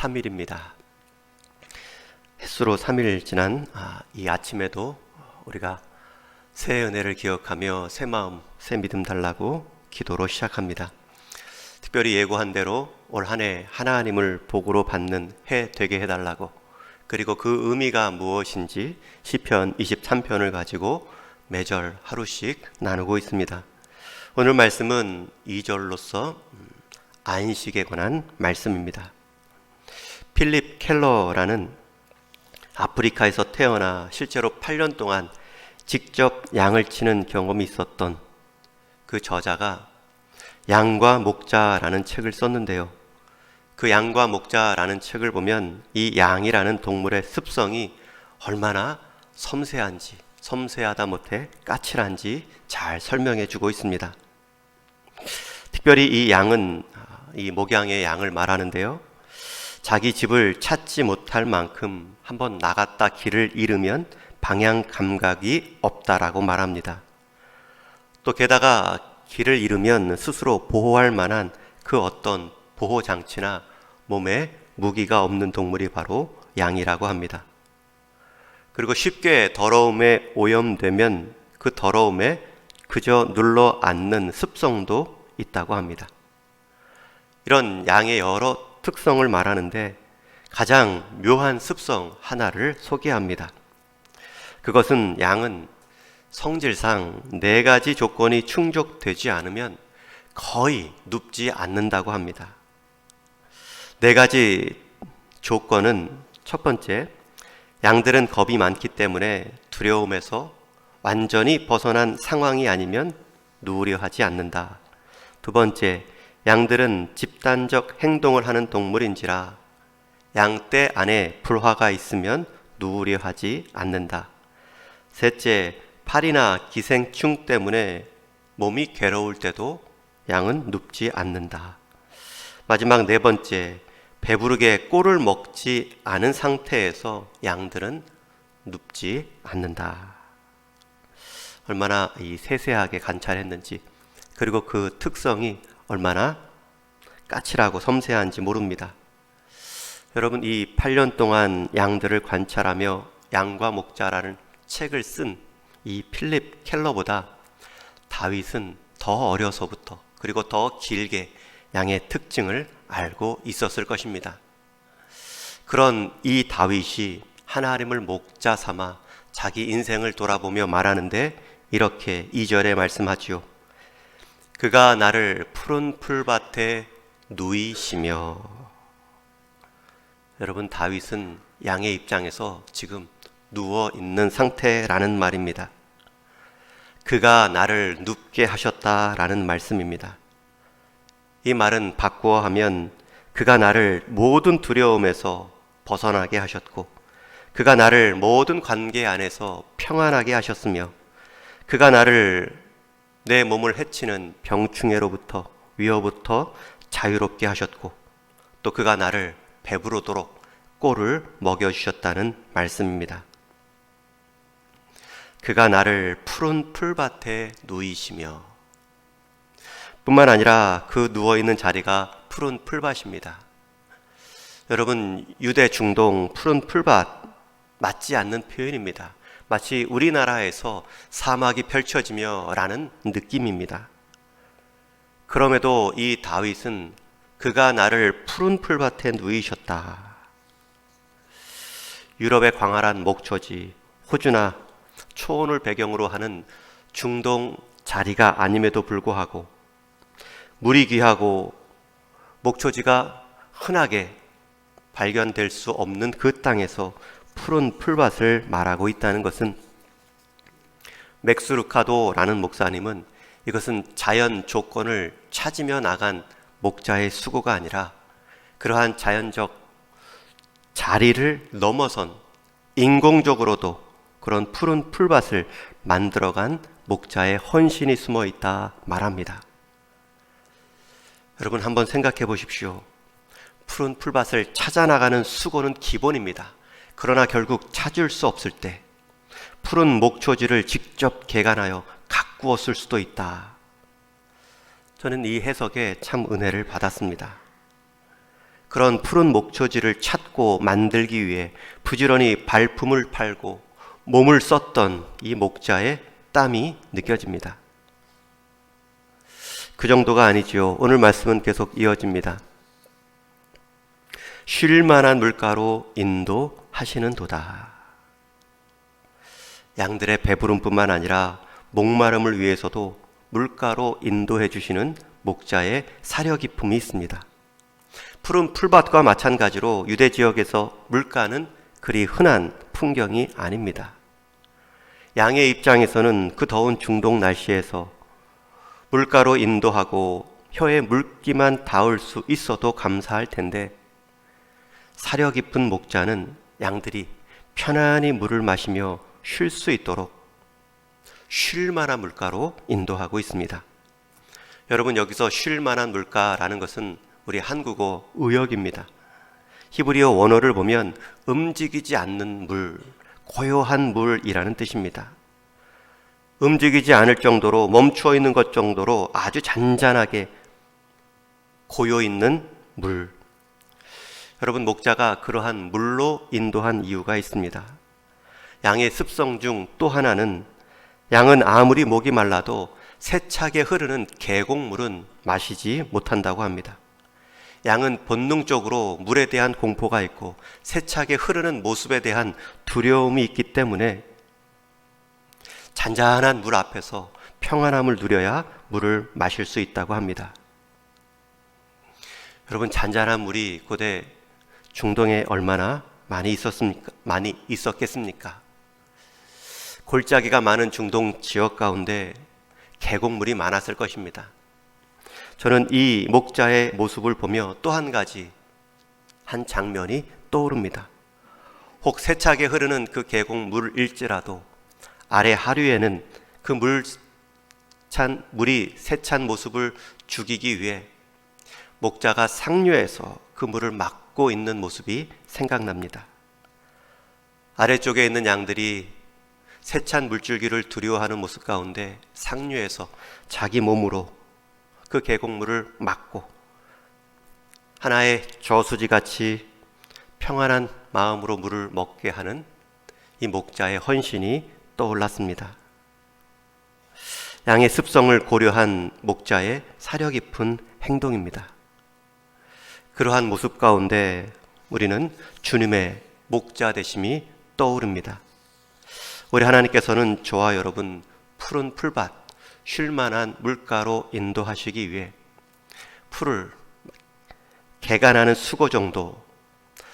3일입니다. 햇수로 3일 지난 아, 이 아침에도 우리가 새 은혜를 기억하며 새 마음, 새 믿음 달라고 기도로 시작합니다. 특별히 예고한 대로 올 한 해 하나님을 복으로 받는 해 되게 해달라고 그리고 그 의미가 무엇인지 시편 23편을 가지고 매절 하루씩 나누고 있습니다. 오늘 말씀은 2절로서 안식에 관한 말씀입니다. 필립 켈러라는 아프리카에서 태어나 실제로 8년 동안 직접 양을 치는 경험이 있었던 그 저자가 양과 목자라는 책을 썼는데요. 그 양과 목자라는 책을 보면 이 양이라는 동물의 습성이 얼마나 섬세한지, 섬세하다 못해 까칠한지 잘 설명해 주고 있습니다. 특별히 이 양은 이 목양의 양을 말하는데요. 자기 집을 찾지 못할 만큼 한번 나갔다 길을 잃으면 방향 감각이 없다라고 말합니다. 또 게다가 길을 잃으면 스스로 보호할 만한 그 어떤 보호 장치나 몸에 무기가 없는 동물이 바로 양이라고 합니다. 그리고 쉽게 더러움에 오염되면 그 더러움에 그저 눌러 앉는 습성도 있다고 합니다. 이런 양의 여러 특성을 말하는데 가장 묘한 습성 하나를 소개합니다. 그것은 양은 성질상 네 가지 조건이 충족되지 않으면 거의 눕지 않는다고 합니다. 네 가지 조건은 첫 번째, 양들은 겁이 많기 때문에 두려움에서 완전히 벗어난 상황이 아니면 누우려 하지 않는다. 두 번째, 양들은 집단적 행동을 하는 동물인지라 양떼 안에 불화가 있으면 누우려 하지 않는다. 셋째, 팔이나 기생충 때문에 몸이 괴로울 때도 양은 눕지 않는다. 마지막 네 번째, 배부르게 꼴을 먹지 않은 상태에서 양들은 눕지 않는다. 얼마나 이 세세하게 관찰했는지, 그리고 그 특성이 얼마나 까칠하고 섬세한지 모릅니다. 여러분, 이 8년 동안 양들을 관찰하며 양과 목자라는 책을 쓴 이 필립 켈러보다 다윗은 더 어려서부터 그리고 더 길게 양의 특징을 알고 있었을 것입니다. 그런 이 다윗이 하나님을 목자 삼아 자기 인생을 돌아보며 말하는데 이렇게 2절에 말씀하지요. 그가 나를 푸른 풀밭에 누이시며 여러분 다윗은 양의 입장에서 지금 누워 있는 상태라는 말입니다. 그가 나를 눕게 하셨다라는 말씀입니다. 이 말은 바꾸어 하면 그가 나를 모든 두려움에서 벗어나게 하셨고 그가 나를 모든 관계 안에서 평안하게 하셨으며 그가 나를 내 몸을 해치는 병충해로부터 위협부터 자유롭게 하셨고 또 그가 나를 배부르도록 꼴을 먹여 주셨다는 말씀입니다. 그가 나를 푸른 풀밭에 누이시며 뿐만 아니라 그 누워 있는 자리가 푸른 풀밭입니다. 여러분 유대 중동 푸른 풀밭 맞지 않는 표현입니다. 마치 우리나라에서 사막이 펼쳐지며 라는 느낌입니다. 그럼에도 이 다윗은 그가 나를 푸른 풀밭에 누이셨다. 유럽의 광활한 목초지, 호주나 초원을 배경으로 하는 중동 자리가 아님에도 불구하고 물이 귀하고 목초지가 흔하게 발견될 수 없는 그 땅에서 푸른 풀밭을 말하고 있다는 것은 맥스루카도라는 목사님은 이것은 자연 조건을 찾으며 나간 목자의 수고가 아니라 그러한 자연적 자리를 넘어선 인공적으로도 그런 푸른 풀밭을 만들어간 목자의 헌신이 숨어 있다 말합니다. 여러분 한번 생각해 보십시오. 푸른 풀밭을 찾아 나가는 수고는 기본입니다. 그러나 결국 찾을 수 없을 때 푸른 목초지를 직접 개간하여 가꾸었을 수도 있다. 저는 이 해석에 참 은혜를 받았습니다. 그런 푸른 목초지를 찾고 만들기 위해 부지런히 발품을 팔고 몸을 썼던 이 목자의 땀이 느껴집니다. 그 정도가 아니지요. 오늘 말씀은 계속 이어집니다. 쉴 만한 물가로 인도하시는 도다. 양들의 배부름뿐만 아니라 목마름을 위해서도 물가로 인도해 주시는 목자의 사려 깊음이 있습니다. 푸른 풀밭과 마찬가지로 유대 지역에서 물가는 그리 흔한 풍경이 아닙니다. 양의 입장에서는 그 더운 중동 날씨에서 물가로 인도하고 혀에 물기만 닿을 수 있어도 감사할 텐데 사려 깊은 목자는 양들이 편안히 물을 마시며 쉴 수 있도록 쉴 만한 물가로 인도하고 있습니다. 여러분 여기서 쉴 만한 물가라는 것은 우리 한국어 의역입니다. 히브리어 원어를 보면 움직이지 않는 물, 고요한 물이라는 뜻입니다. 움직이지 않을 정도로 멈추어 있는 것 정도로 아주 잔잔하게 고요 있는 물. 여러분 목자가 그러한 물로 인도한 이유가 있습니다. 양의 습성 중 또 하나는 양은 아무리 목이 말라도 세차게 흐르는 계곡물은 마시지 못한다고 합니다. 양은 본능적으로 물에 대한 공포가 있고 세차게 흐르는 모습에 대한 두려움이 있기 때문에 잔잔한 물 앞에서 평안함을 누려야 물을 마실 수 있다고 합니다. 여러분 잔잔한 물이 고대 중동에 얼마나 많이 있었습니까? 많이 있었겠습니까? 골짜기가 많은 중동 지역 가운데 계곡물이 많았을 것입니다. 저는 이 목자의 모습을 보며 또 한 가지 한 장면이 떠오릅니다. 혹 세차게 흐르는 그 계곡물일지라도 아래 하류에는 그 물 찬 물이 세찬 모습을 죽이기 위해 목자가 상류에서 그 물을 막 고 있는 모습이 생각납니다. 아래쪽에 있는 양들이 세찬 물줄기를 두려워하는 모습 가운데 상류에서 자기 몸으로 그 계곡물을 막고 하나의 저수지 같이 평안한 마음으로 물을 먹게 하는 이 목자의 헌신이 떠올랐습니다. 양의 습성을 고려한 목자의 사려 깊은 행동입니다. 그러한 모습 가운데 우리는 주님의 목자 되심이 떠오릅니다. 우리 하나님께서는 저와 여러분 푸른 풀밭, 쉴만한 물가로 인도하시기 위해 풀을 개가 나는 수고 정도,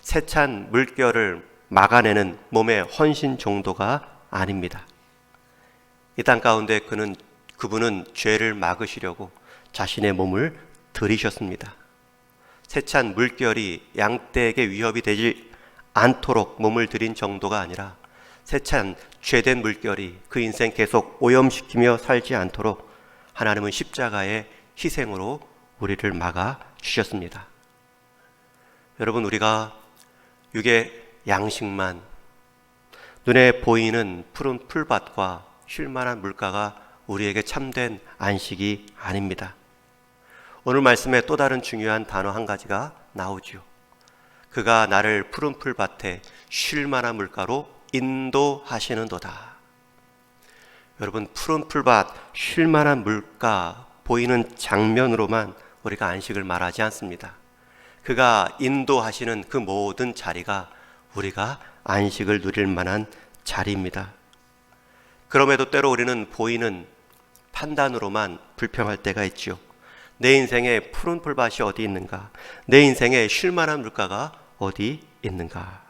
세찬 물결을 막아내는 몸의 헌신 정도가 아닙니다. 이 땅 가운데 그는 그분은 죄를 막으시려고 자신의 몸을 들이셨습니다. 세찬 물결이 양떼에게 위협이 되지 않도록 몸을 들인 정도가 아니라 세찬 죄된 물결이 그 인생 계속 오염시키며 살지 않도록 하나님은 십자가의 희생으로 우리를 막아 주셨습니다. 여러분 우리가 육의 양식만 눈에 보이는 푸른 풀밭과 쉴만한 물가가 우리에게 참된 안식이 아닙니다. 오늘 말씀에 또 다른 중요한 단어 한 가지가 나오죠. 그가 나를 푸른 풀밭에 쉴만한 물가로 인도하시는도다. 여러분 푸른 풀밭 쉴만한 물가 보이는 장면으로만 우리가 안식을 말하지 않습니다. 그가 인도하시는 그 모든 자리가 우리가 안식을 누릴 만한 자리입니다. 그럼에도 때로 우리는 보이는 판단으로만 불평할 때가 있죠. 내 인생에 푸른 풀밭이 어디 있는가? 내 인생에 쉴만한 물가가 어디 있는가?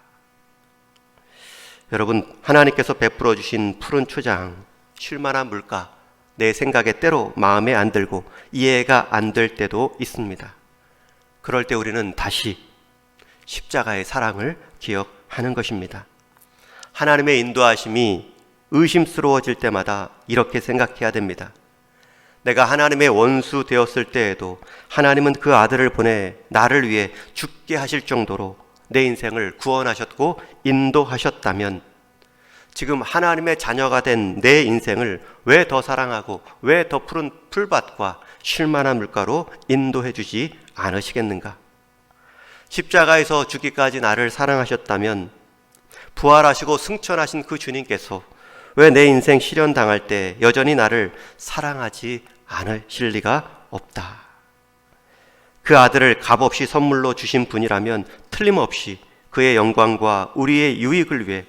여러분, 하나님께서 베풀어 주신 푸른 초장, 쉴만한 물가, 내 생각에 때로 마음에 안 들고 이해가 안 될 때도 있습니다. 그럴 때 우리는 다시 십자가의 사랑을 기억하는 것입니다. 하나님의 인도하심이 의심스러워질 때마다 이렇게 생각해야 됩니다. 내가 하나님의 원수 되었을 때에도 하나님은 그 아들을 보내 나를 위해 죽게 하실 정도로 내 인생을 구원하셨고 인도하셨다면 지금 하나님의 자녀가 된 내 인생을 왜 더 사랑하고 왜 더 푸른 풀밭과 쉴만한 물가로 인도해 주지 않으시겠는가? 십자가에서 죽기까지 나를 사랑하셨다면 부활하시고 승천하신 그 주님께서 왜 내 인생 시련 당할 때 여전히 나를 사랑하지 않으실 리가 없다. 그 아들을 값없이 선물로 주신 분이라면 틀림없이 그의 영광과 우리의 유익을 위해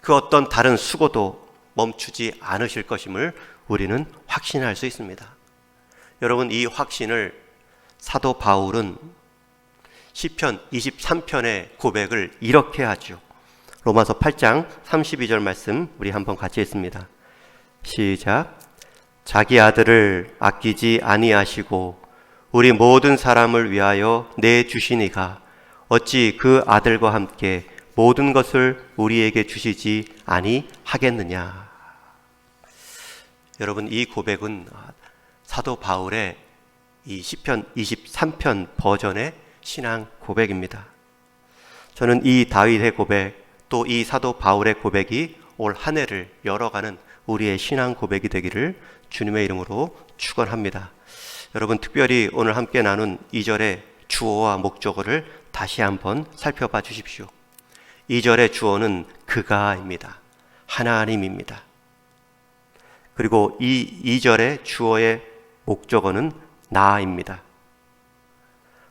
그 어떤 다른 수고도 멈추지 않으실 것임을 우리는 확신할 수 있습니다. 여러분 이 확신을 사도 바울은 시편 23편의 고백을 이렇게 하죠. 로마서 8장 32절 말씀 우리 한번 같이 읽습니다. 시작. 자기 아들을 아끼지 아니하시고 우리 모든 사람을 위하여 내 주시니가 어찌 그 아들과 함께 모든 것을 우리에게 주시지 아니하겠느냐. 여러분 이 고백은 사도 바울의 이 시편 23편 버전의 신앙 고백입니다. 저는 이 다윗의 고백 또 이 사도 바울의 고백이 올 한 해를 열어가는 우리의 신앙 고백이 되기를 주님의 이름으로 축원합니다. 여러분 특별히 오늘 함께 나눈 2절의 주어와 목적어를 다시 한번 살펴봐 주십시오. 2절의 주어는 그가입니다. 하나님입니다. 그리고 이 2절의 주어의 목적어는 나입니다.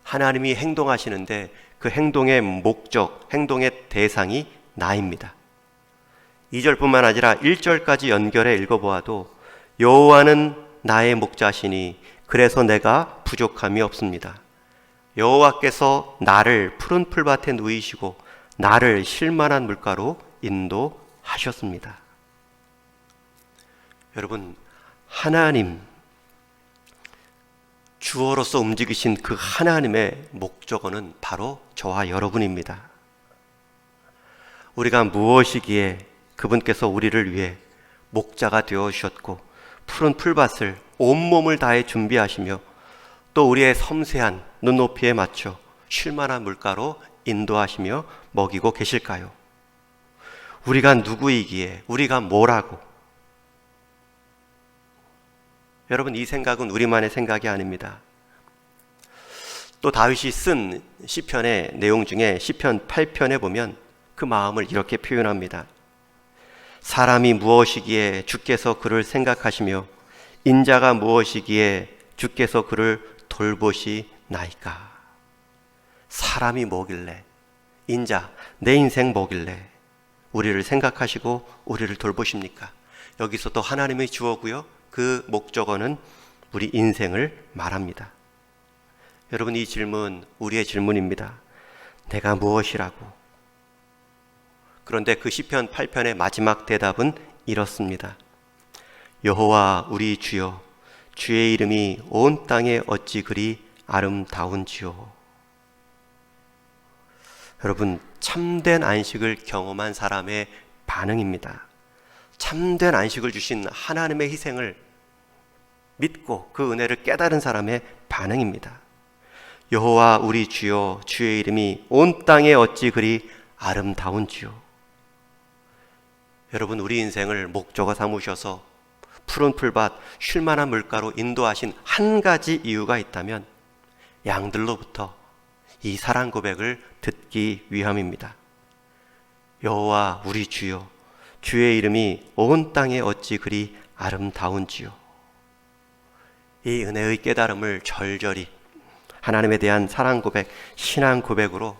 하나님이 행동하시는데 그 행동의 목적, 행동의 대상이 나입니다. 2절뿐만 아니라 1절까지 연결해 읽어보아도 여호와는 나의 목자시니 그래서 내가 부족함이 없습니다. 여호와께서 나를 푸른 풀밭에 누이시고 나를 쉴만한 물가로 인도하셨습니다. 여러분 하나님 주어로서 움직이신 그 하나님의 목적어는 바로 저와 여러분입니다. 우리가 무엇이기에 그분께서 우리를 위해 목자가 되어 주셨고 푸른 풀밭을 온몸을 다해 준비하시며 또 우리의 섬세한 눈높이에 맞춰 쉴만한 물가로 인도하시며 먹이고 계실까요? 우리가 누구이기에 우리가 뭐라고 여러분 이 생각은 우리만의 생각이 아닙니다. 또 다윗이 쓴 시편의 내용 중에 시편 8편에 보면 그 마음을 이렇게 표현합니다. 사람이 무엇이기에 주께서 그를 생각하시며 인자가 무엇이기에 주께서 그를 돌보시나이까. 사람이 뭐길래 인자 내 인생 뭐길래 우리를 생각하시고 우리를 돌보십니까? 여기서도 하나님의 주어고요. 그 목적어는 우리 인생을 말합니다. 여러분 이 질문 우리의 질문입니다. 내가 무엇이라고? 그런데 그 시편 8편의 마지막 대답은 이렇습니다. 여호와 우리 주여 주의 이름이 온 땅에 어찌 그리 아름다운지요. 여러분 참된 안식을 경험한 사람의 반응입니다. 참된 안식을 주신 하나님의 희생을 믿고 그 은혜를 깨달은 사람의 반응입니다. 여호와 우리 주여 주의 이름이 온 땅에 어찌 그리 아름다운지요. 여러분 우리 인생을 목적어 삼으셔서 푸른 풀밭 쉴만한 물가로 인도하신 한 가지 이유가 있다면 양들로부터 이 사랑 고백을 듣기 위함입니다. 여호와 우리 주여 주의 이름이 온 땅에 어찌 그리 아름다운지요. 이 은혜의 깨달음을 절절히 하나님에 대한 사랑 고백, 신앙 고백으로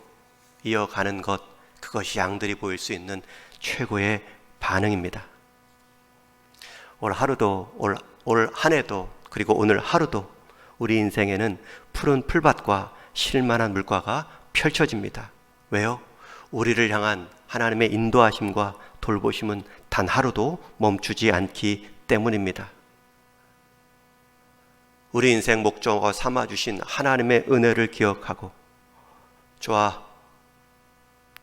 이어가는 것, 그것이 양들이 보일 수 있는 최고의 반응입니다. 올 하루도, 올, 올한 해도, 그리고 오늘 하루도 우리 인생에는 푸른 풀밭과 쉴만한 물가가 펼쳐집니다. 왜요? 우리를 향한 하나님의 인도하심과 돌보심은 단 하루도 멈추지 않기 때문입니다. 우리 인생 목적어 삼아 주신 하나님의 은혜를 기억하고 저와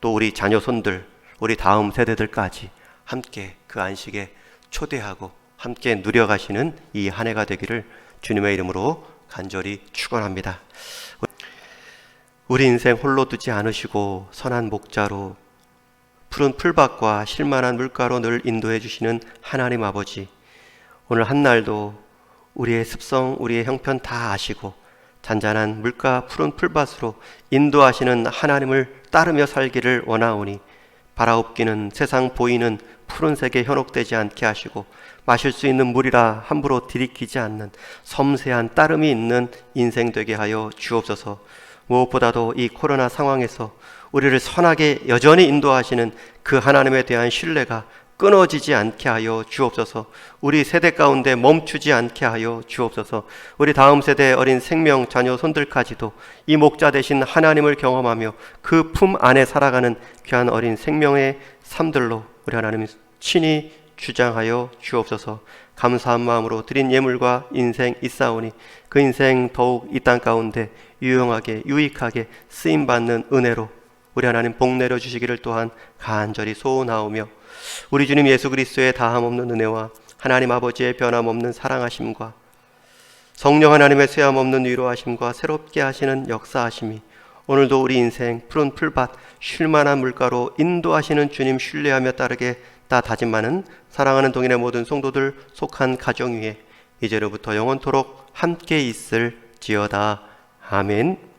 또 우리 자녀 손들, 우리 다음 세대들까지 함께 그 안식에 초대하고 함께 누려가시는 이 한 해가 되기를 주님의 이름으로 간절히 축원합니다. 우리 인생 홀로 두지 않으시고 선한 목자로 푸른 풀밭과 실만한 물가로 늘 인도해 주시는 하나님 아버지 오늘 한 날도 우리의 습성, 우리의 형편 다 아시고 잔잔한 물가 푸른 풀밭으로 인도하시는 하나님을 따르며 살기를 원하오니 바라옵기는 세상 보이는 푸른색에 현혹되지 않게 하시고 마실 수 있는 물이라 함부로 들이키지 않는 섬세한 따름이 있는 인생 되게 하여 주옵소서. 무엇보다도 이 코로나 상황에서 우리를 선하게 여전히 인도하시는 그 하나님에 대한 신뢰가 끊어지지 않게 하여 주옵소서. 우리 세대 가운데 멈추지 않게 하여 주옵소서. 우리 다음 세대 어린 생명 자녀 손들까지도 이 목자 되신 하나님을 경험하며 그 품 안에 살아가는 귀한 어린 생명의 삶들로 우리 하나님 친히 주장하여 주옵소서. 감사한 마음으로 드린 예물과 인생 있사오니 그 인생 더욱 이 땅 가운데 유용하게 유익하게 쓰임 받는 은혜로 우리 하나님 복 내려 주시기를 또한 간절히 소원하오며 우리 주님 예수 그리스도의 다함 없는 은혜와 하나님 아버지의 변함없는 사랑하심과 성령 하나님의 쇠함 없는 위로하심과 새롭게 하시는 역사하심이 오늘도 우리 인생 푸른 풀밭 쉴만한 물가로 인도하시는 주님 신뢰하며 따르게 다 다짐하는 사랑하는 동인의 모든 성도들 속한 가정 위에 이제로부터 영원토록 함께 있을 지어다 아멘.